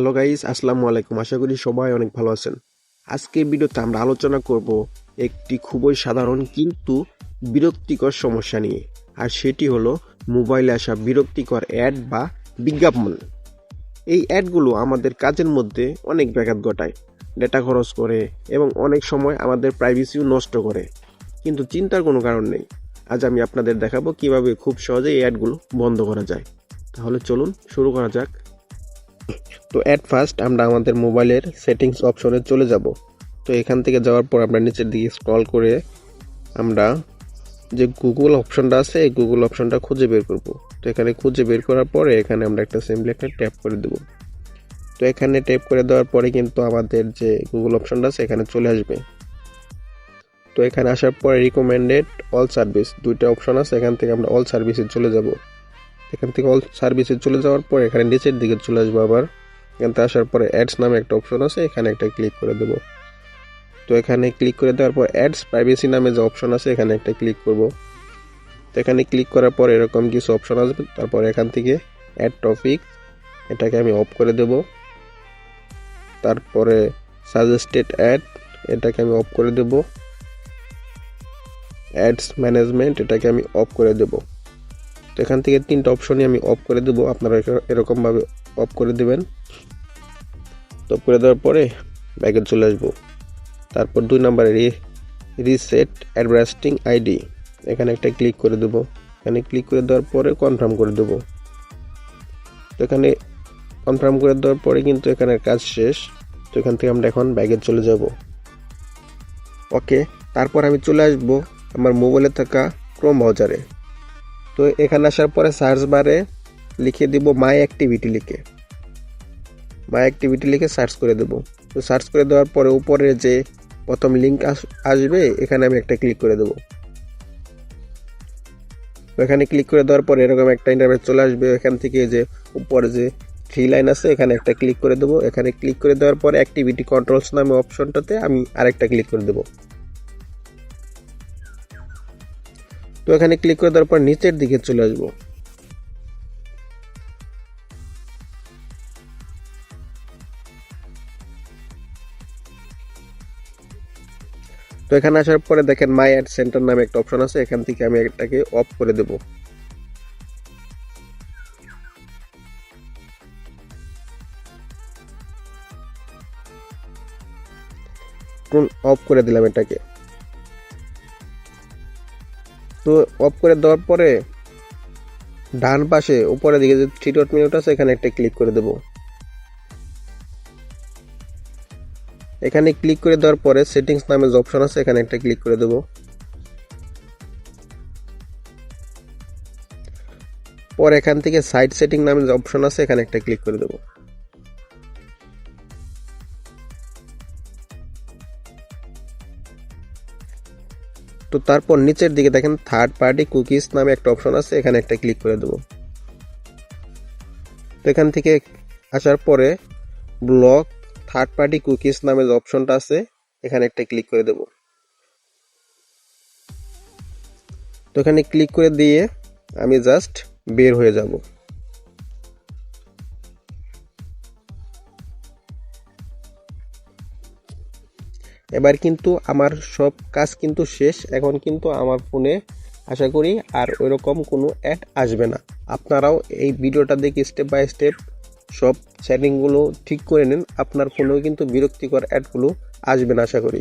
Hello guys আসসালামু আলাইকুম আশা করি সবাই অনেক ভালো আছেন। আজকে ভিডিওতে আমরা আলোচনা করব একটি খুবই সাধারণ কিন্তু বিরক্তিকর সমস্যা নিয়ে। আর সেটি হলো মোবাইলে আসা বিরক্তিকর অ্যাড বা বিজ্ঞাপন। এই অ্যাডগুলো আমাদের কাজের মধ্যে অনেক ব্যাঘাত ঘটায়। ডেটা খরচ করে এবং অনেক সময় আমাদের প্রাইভেসিও নষ্ট করে। কিন্তু চিন্তার কোনো কারণ নেই। আজ আমি আপনাদের দেখাবো কীভাবে খুব সহজে এই অ্যাডগুলো বন্ধ করা যায়। তাহলে চলুন শুরু করা যাক। তো অ্যাট ফার্স্ট আমরা আমাদের মোবাইলের সেটিংস অপশনে চলে যাব। তো এখান থেকে যাওয়ার পর আমরা নিচের দিকে স্ক্রল করে আমরা যে গুগল অপশনটা আছে, এই গুগল অপশনটা খুঁজে বের করব। তো এখানে খুঁজে বের করার পরে এখানে আমরা একটা সিম্পলি একটা ট্যাপ করে দেব। তো এখানে ট্যাপ করে দেওয়ার পরে কিন্তু আমাদের যে গুগল অপশনটা আছে, এখানে চলে আসবে। তো এখানে আসার পরে রিকমেন্ডেড অল সার্ভিস দুইটা অপশন আছে, এখান থেকে আমরা অল সার্ভিসে চলে যাব। এখান থেকে অল সার্ভিসে চলে যাওয়ার পর এখানে নিচের দিকে চলে আসব আবার। এখান থেকে আসার পরে অ্যাডস নামে একটা অপশন আছে, এখানে একটা ক্লিক করে দেবো। তো এখানে ক্লিক করে দেওয়ার পর অ্যাডস প্রাইভেসি নামে যে অপশন আছে, এখানে একটা ক্লিক করব। তো এখানে ক্লিক করার পর এরকম কিছু অপশন আসবে। তারপর এখান থেকে অ্যাড টপিক এটাকে আমি অফ করে দেব। তারপরে সাজেস্টেড অ্যাড এটাকে আমি অফ করে দেব। অ্যাডস ম্যানেজমেন্ট এটাকে আমি অফ করে দেবো। এখান থেকে তিনটা অপশনই আমি অফ করে দেবো। আপনারা এর- এরকমভাবে অফ করে দেবেন। অফ করে দেওয়ার পরে ব্যাগে চলে আসব। তারপর দুই নম্বরে রিসেট অ্যাডভার্টিং আইডি এখানে একটা ক্লিক করে দেবো। এখানে ক্লিক করে দেওয়ার পরে কনফার্ম করে দেবো। তো এখানে কনফার্ম করে দেওয়ার পরে কিন্তু এখানে কাজ শেষ। তো এখান থেকে আমরা এখন ব্যাগে চলে যাব। ওকে, তারপর আমি চলে আসব আমার মোবাইলে থাকা ক্রোম ব্রাউজারে তো এখানে আসার পরে সার্চ বারে লিখে দিব মাই অ্যাক্টিভিটি লিখে। মাই অ্যাক্টিভিটি লিখে সার্চ করে দেব। তো সার্চ করে দেওয়ার পরে উপরে যে প্রথম লিঙ্ক আসবে, এখানে আমি একটা ক্লিক করে দেব। এখানে ক্লিক করে দেওয়ার পরে এরকম একটা ইন্টারভেট চলে আসবে। এখান থেকে যে উপরে যে থ্রি লাইন আছে, এখানে একটা ক্লিক করে দেবো। এখানে ক্লিক করে দেওয়ার পরে অ্যাক্টিভিটি কন্ট্রোলস নামে অপশনটাতে আমি আরেকটা ক্লিক করে দেবো। এখানে ক্লিক করে দেওয়ার পর নিচের দিকে চলে আসব। তো এখানে আসার পরে দেখেন মাই অ্যাড সেন্টার নামে একটা অপশন আছে, এখান থেকে আমি এটাকে অফ করে দেব। অফ করে দিলাম এটাকে। তো অফ করে দেওয়ার পরে ডান পাশে উপরে দিকে যে থ্রি ডট মিনিট আছে, এখানে একটা ক্লিক করে দেব। এখানে ক্লিক করে দেওয়ার পরে সেটিংস নামে যে অপশন আছে, এখানে একটা ক্লিক করে দেব। পর এখান থেকে সাইড সেটিং নামে যে অপশন আছে, এখানে একটা ক্লিক করে দেবো। তো তারপর নিচের দিকে দেখেন থার্ড পার্টি কুকিজ নামে একটা অপশন আছে, এখানে একটা ক্লিক করে দেবো। তো এখান থেকে আসার পরে ব্লক থার্ড পার্টি কুকিজ নামে যে অপশনটা আছে, এখানে একটা ক্লিক করে দেব। তো এখানে ক্লিক করে দিয়ে আমি জাস্ট বের হয়ে যাব। এবার কিন্তু আমার সব কাজ কিন্তু শেষ, এখন কিন্তু আমার ফোনে আশা করি আর ওইরকম কোনো অ্যাড আসবে না। আপনারাও এই ভিডিওটা দেখে স্টেপ বাই স্টেপ সব সেটিংগুলো ঠিক করে নিন, আপনার ফোনেও কিন্তু বিরক্তিকর অ্যাডগুলো আসবে না আশা করি।